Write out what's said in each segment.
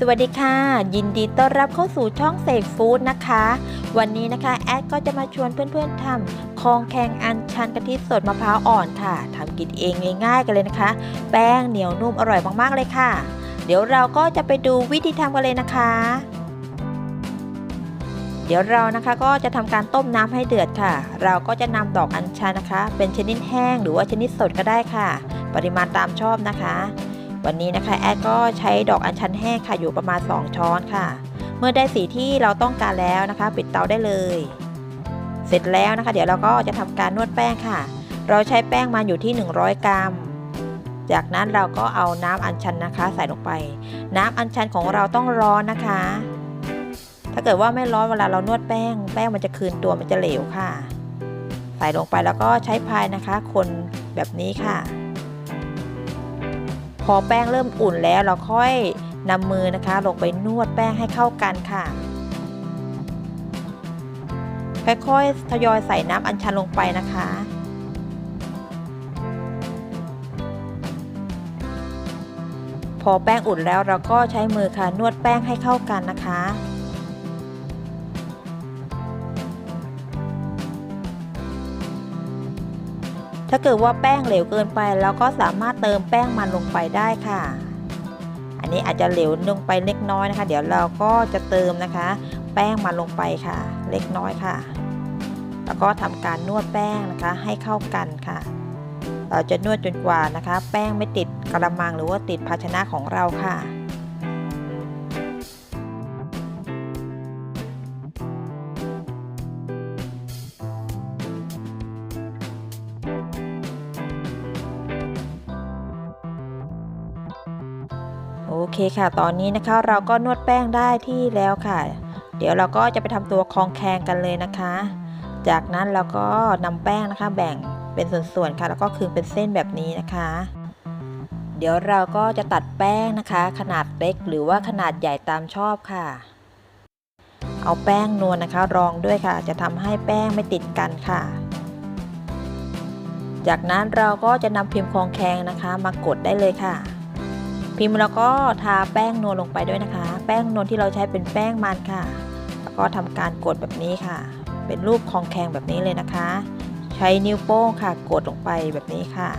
สวัสดีค่ะ ยินดีต้อนรับเข้าสู่ช่องเสกฟู้ดนะคะ วันนี้นะคะ แอดก็จะมาชวนเพื่อนๆทำคองแคงอันชันกะทิสดมะพร้าวอ่อนค่ะทำกินเองง่ายๆกันเลยนะคะ แป้งเหนียวนุ่มอร่อยมากๆเลยค่ะ เดี๋ยวเราก็จะไปดูวิธีทำกันเลยนะคะ เดี๋ยวเรานะคะก็จะทำการต้มน้ำให้เดือดค่ะ เราก็จะนำดอกอัญชันนะคะ เป็นชนิดแห้งหรือว่าชนิดสดก็ได้ค่ะ ปริมาณตามชอบนะคะ วันนี้นะคะแอดก็ใช้ดอกอัญชันแห้งค่ะอยู่ประมาณ 2 ช้อนค่ะ เมื่อได้สีที่เราต้องการแล้วนะคะ ปิดเตาได้เลย เสร็จแล้วนะคะ เดี๋ยวเราก็จะทำการนวดแป้งค่ะ เราใช้แป้งมาอยู่ที่ 100 กรัม จากนั้นเราก็เอาน้ำอัญชันนะคะ ใส่ลงไป น้ำอัญชันของเราต้องร้อนนะคะ ถ้าเกิดว่าไม่ร้อนเวลาเรานวดแป้ง แป้งมันจะคืนตัวมันจะเหลวค่ะ ใส่ลงไปแล้วก็ใช้พายนะคะ คนแบบนี้ค่ะ พอแป้งเริ่มอุ่นแล้วเราค่อยนำมือนะคะลงไปนวดแป้งให้เข้ากันค่ะ ค่อยๆทยอยใส่น้ำอัญชันลงไปนะคะพอแป้งอุ่นแล้วเราก็ใช้มือค่ะนวดแป้งให้เข้ากันนะคะ ถ้าเกิดว่าแป้งเหลวเกินไปเราก็สามารถเติมแป้งมันลงไปได้ค่ะ อันนี้อาจจะเหลวลงไปเล็กน้อยนะคะ เดี๋ยวเราก็จะเติมนะคะ แป้งมันลงไปค่ะ เล็กน้อยค่ะ แล้วก็ทำการนวดแป้งนะคะให้เข้ากันค่ะ เราจะนวดจนกว่านะคะ แป้งไม่ติดกระมังหรือว่าติดภาชนะของเราค่ะ โอเคค่ะ ตอนนี้นะคะเราก็นวดแป้งได้ที่แล้วค่ะ เดี๋ยวเราก็จะไปทำตัวคองแคงกันเลยนะคะ จากนั้นเราก็นำแป้งนะคะ แบ่งเป็นส่วนๆค่ะ แล้วก็คืนเป็นเส้นแบบนี้นะคะ เดี๋ยวเราก็จะตัดแป้งนะคะ ขนาดเล็กหรือว่าขนาดใหญ่ตามชอบค่ะ เอาแป้งนวลนะคะ รองด้วยค่ะ จะทำให้แป้งไม่ติดกันค่ะจากนั้นเราก็จะนำพิมพ์คองแคงนะคะ มากดได้เลยค่ะ พิมพ์แล้วก็ทาแป้งนวลลงไปด้วยนะคะ แป้งนวลที่เราใช้เป็นแป้งมันค่ะ แล้วก็ทำการกดแบบนี้ค่ะ เป็นรูปคองแคงแบบนี้เลยนะคะ ใช้นิ้วโป้งค่ะ กดลงไปแบบนี้ค่ะ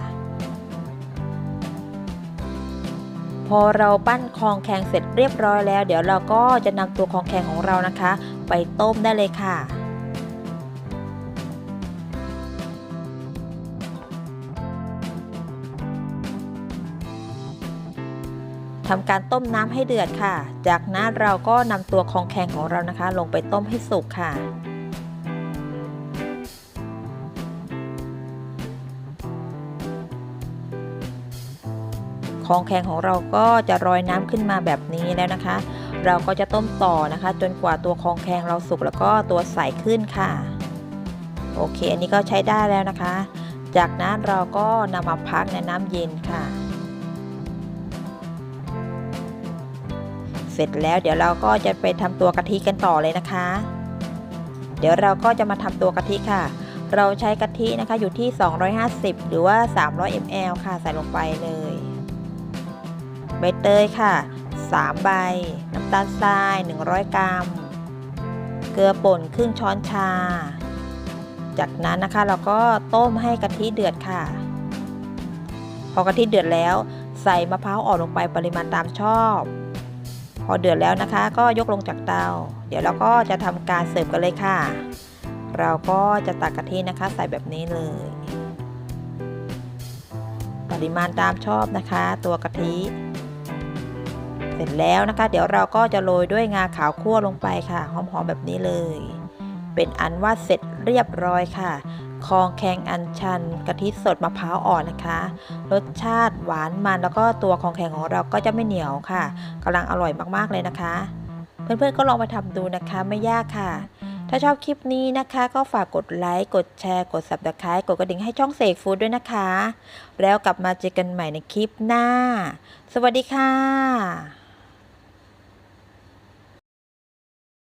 พอเราปั้นคองแคงเสร็จเรียบร้อยแล้ว เดี๋ยวเราก็จะนำตัวคองแคงของเรานะคะ ไปต้มได้เลยค่ะ ทำการต้มน้ำให้เดือดค่ะ จากนั้นเราก็นำตัวคองแคงของเรานะคะ ลงไปต้มให้สุกค่ะ คองแคงของเราก็จะรอยน้ำขึ้นมาแบบนี้แล้วนะคะ เราก็จะต้มต่อนะคะ จนกว่าตัวคองแคงเราสุกแล้วก็ตัวใสขึ้นค่ะ โอเค อันนี้ก็ใช้ได้แล้วนะคะ จากนั้นเราก็นำมาพักในน้ำเย็นค่ะ เสร็จแล้วเดี๋ยวเราก็จะไปทำตัวกะทิกันต่อเลยนะคะ เดี๋ยวเราก็จะมาทำตัวกะทิค่ะ เราใช้กะทินะคะอยู่ที่ 250 หรือว่า 300 ml ค่ะใส่ลงไปเลยใบเตยค่ะ 3 ใบ น้ำตาลทราย 100 กรัม เกลือป่นครึ่งช้อนชา จากนั้นนะคะเราก็ต้มให้กะทิเดือดค่ะ พอกะทิเดือดแล้ว ใส่มะพร้าวอ่อนลงไปปริมาณตามชอบ พอเดือดแล้วนะคะ ก็ยกลงจากเตา เดี๋ยวเราก็จะทำการเสิร์ฟกันเลยค่ะ เราก็จะตักกะทินะคะ ใส่แบบนี้เลย ปริมาณตามชอบนะคะ ตัวกะทิ เสร็จแล้วนะคะ เดี๋ยวเราก็จะโรยด้วยงาขาวคั่วลงไปค่ะหอมๆแบบนี้เลย เป็นอันว่าเสร็จเรียบร้อยค่ะ คองแคงอันชันกะทิสดมะพร้าวอ่อนนะคะ รสชาติหวานมันแล้วก็ตัวของแข็งของเราก็จะไม่เหนียวค่ะกำลังอร่อยมากๆเลยนะคะ เพื่อนๆก็ลองไปทำดูนะคะไม่ยากค่ะ ถ้าชอบคลิปนี้นะคะ ก็ฝากกดไลค์กดแชร์ กด subscribe กดกระดิ่งให้ช่องเสกฟู้ดด้วยนะคะ แล้วกลับมาเจอกันใหม่ในคลิปหน้า สวัสดีค่ะ